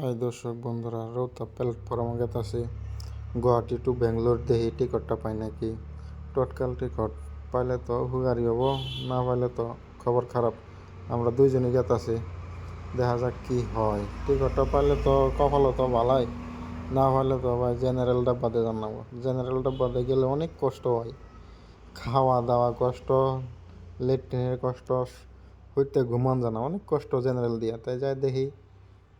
High দর্শক বন্ধুরা রৌতা প্ল্যাটফর্ম গেতাছি গুয়াহাটি টু বেঙ্গলোর দেহি টিকটটা পাই নাকি? টটকাল টিকট, পাইলে তো হুগারি হব, না পাইলে তো খবর খারাপ। আমরা দুইজনে গেতাছি দেখা যাক কি হয়। টিকটটা পাইলে তো কপালও তো ভালাই না পাইলে তো ভাই জেনারেল ডাব্বাতে জানাব। জেনারেল ডাব্বাতে গেলে অনেক কষ্ট হয়। খাওয়া দাওয়া কষ্ট, লেট্রিনের কষ্ট, হইতে ঘুমান জানা, অনেক কষ্ট জেনারেল দিয়া। তাই যাই দেখি।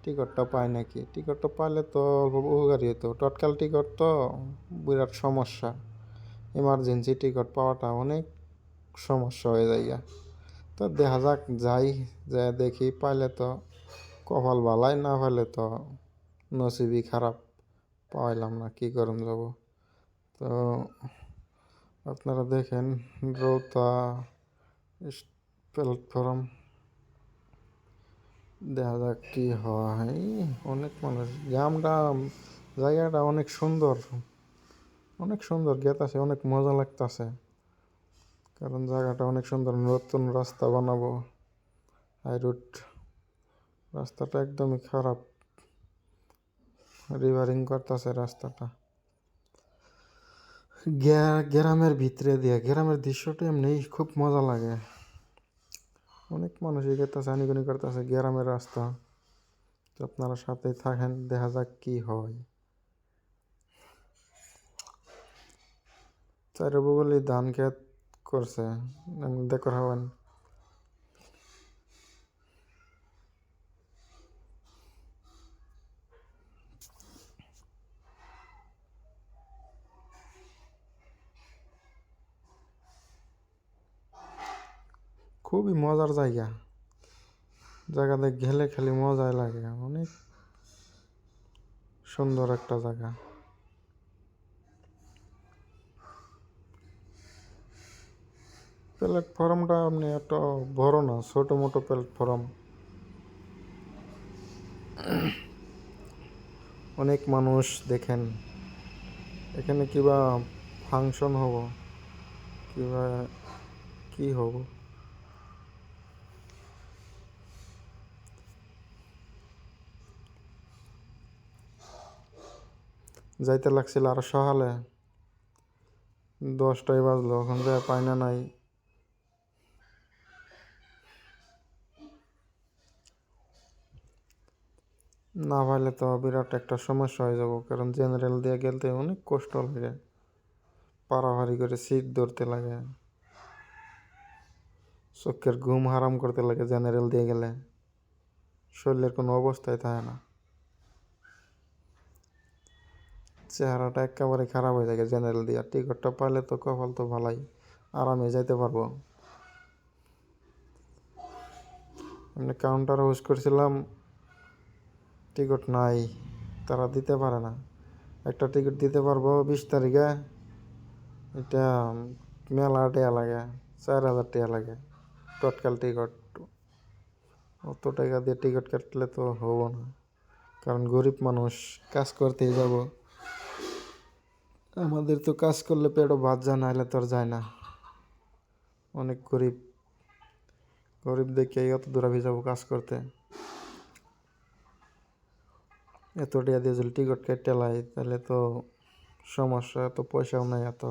টিকিটটা পাই নাকি? টিকিটটা পাইলে তো অল্প উপকারী হতো তৎকাল টিকিট তো বিরাট সমস্যা। ইমার্জেন্সি টিকিট পাওয়াটা অনেক সমস্যা হয়ে যায়। তো দেখা যাক, যাই যা দেখি, পাইলে তো কপাল ভালাই, না পাইলে তো নসিবই খারাপ। পাইলাম না, কি করুন যাব? তো আপনারা দেখেন রৌতা প্ল্যাটফর্ম। দেখা যাক কি হয়। অনেক মানুষ, গ্রামটা জায়গাটা অনেক সুন্দর। অনেক সুন্দর গেতাছে অনেক মজা লাগতাছে। কারণ জায়গাটা অনেক সুন্দর, নতুন রাস্তা বানাবো। হাই রুট রাস্তাটা একদমই খারাপ। রিভারিং করতেছে রাস্তাটা। গ্রামের ভিতরে দিয়ে, গ্রামের দৃশ্যটা এমনি খুব মজা লাগে। অনেক মানুষ এগেতেছে হানিগুনি করতেছে, গ্রামের রাস্তা। তো আপনারা সাথে থাকেন, দেখা যাক কি হয়। চারে বগলে ধান ক্ষেত করছে। দেখো হবেন খুবই মজার জায়গা। জায়গাতে গেলে খালি মজাই লাগে। অনেক সুন্দর একটা জায়গা। প্ল্যাটফর্মটা আপনি এত বড় না, ছোটো মোটো প্ল্যাটফর্ম। অনেক মানুষ দেখেন। এখানে কিবা ফাংশন হব, কিবা কি হব? যাইতে লাগছিল আর সকালে। দশটাই বাজলো ওখান থেকে পাই না নাই। না পাইলে তো বিরাট একটা সমস্যা হয়ে যাব, কারণ জেনারেল দিয়ে গেলতে অনেক কষ্ট লাগে। পাড়াভাড়ি করে সিট ধরতে লাগে। চোখের ঘুম হারাম করতে লাগে জেনারেল দিয়ে গেলে। শরীরের কোনো অবস্থায় থাকে না। চেহারাটা একেবারে খারাপ হয়ে যায় জেনারেল দিয়ে। আর টিকিটটা পাইলে তো কপাল তো ভালাই, আরামে যাইতে পারব। এমনি কাউন্টার হোস করছিলাম টিকিট নাই, তারা দিতে পারে না। একটা টিকিট দিতে পারব বিশ তারিখে, এটা মেলা টিয়া লাগে, চার হাজার টিয়া লাগে তৎকাল টিকিট অত টাকা দিয়ে টিকিট কাটলে তো হব না, কারণ গরিব মানুষ, কাজ করতেই যাব। আমাদের তো কাজ করলে পেটও ভাত যায় না তো আর যায় না। অনেক গরিব। গরিব দেখে অত দূরাভি যাব কাজ করতে। এত টাকা দিয়ে যদি টিকিট কেটে লাই, তাহলে তো সমস্যা, এত পয়সাও নাই এত।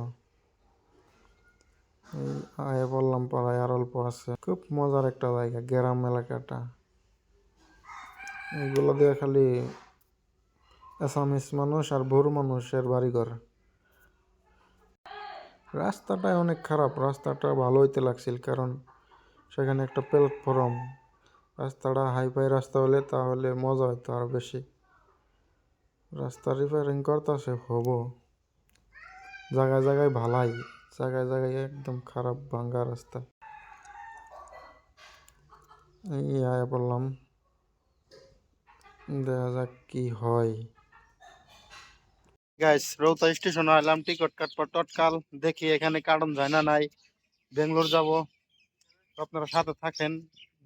আয়ে বললাম, পাড়ায় আর অল্প আছে। খুব মজার একটা জায়গা, গ্রাম এলাকাটা। এগুলো দিয়ে খালি আসামিস মানুষ আর ভোর মানুষের বাড়িঘর। রাস্তাটাই অনেক খারাপ, রাস্তাটা ভালো হইতে লাগছিল কারণ সেখানে একটা প্ল্যাটফর্ম রাস্তাটা হাইফাই রাস্তা হলে তাহলে মজা হতো আরও বেশি। রাস্তা রিপেয়ারিং করতেছে, হব। জায়গায় জায়গায় ভালাই, জায়গায় জায়গায় একদম খারাপ, ভাঙ্গা রাস্তা। এই আয়া বললাম, দেখা যাক কি হয়। গাইস রৌতা স্টেশনে এলাম টিকিট কাটবো তৎকাল। দেখি এখানে কারণ যায় না নাই। বেঙ্গলোর যাব। আপনারা সাথে থাকেন।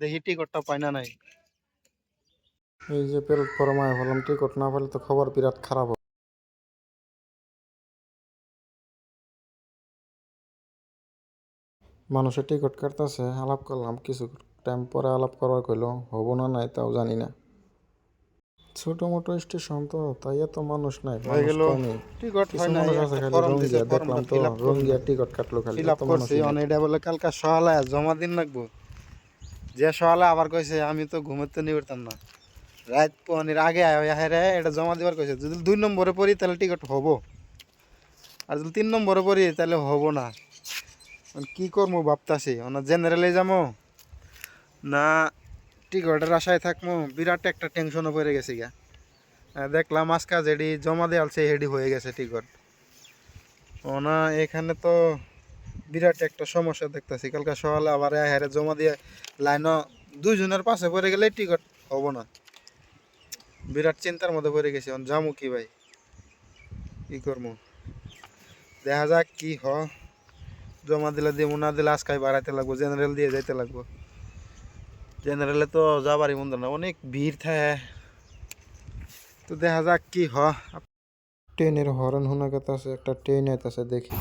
দেখি টিকিটটা পাই না নাই। এই যে প্ল্যাটফর্ম আয় বললাম টিকিট না পেলে তো খবর বিরাট খারাপ মানুষের টিকিট কাটতেছে, আলাপ করলাম, কিছু টাইম পরে আলাপ করার কইলো, হব না নাই তাও জানি না। ছোট মোটো স্টেশন তো তাই এত মানুষ নাই হয়ে গেল। টিকট হয় না মানুষ আছে দেখলাম তো রঙ্গিয়া টিকট কাটলো খালি ফিল আপ করছি বলে কালকা সকালে জমা দিন লাগবো। যে সকালে আবার কইছে আমি তো ঘুমাতে নিয়ে পারতাম না। রাত পনির আগে আয় রে এটা জমা দিবার কইছে। যদি দুই নম্বরে পড়ি তাহলে টিকিট হব। আর যদি তিন নম্বরে পড়ি তাহলে হব না। এখন কি করব ভাবতাছি? ওনা জেনারেলে যাব? না টিকিটের আশায় থাকব বিরাট একটা টেনশনও পড়ে গেছি গা। দেখলাম আজকা যেডি জমা দেওয়ালছে হেডি হয়ে গেছে টিকিট ওনা এখানে তো বিরাট একটা সমস্যা দেখতেছি। কালকে সকালে আবার হারে জমা দিয়ে লাইনও দুইজনের পাশে পড়ে গেলে টিকট হব না। বিরাট চিন্তার মধ্যে পড়ে গেছি, এখন যামু কি ভাই? কি করব দেখা যাক কি হ জমা দিলে দিব না দিলে আজকাই বাড়াইতে লাগবো জেনারেল দিয়ে যাইতে লাগবো। জেনারেলে তো যাবারই মন্দ না, অনেক ভিড় থাকে। তো দেখা যাক কি হ ট্রেনের হরেন শোনা গেছে একটা ট্রেন আইতাছে দেখি।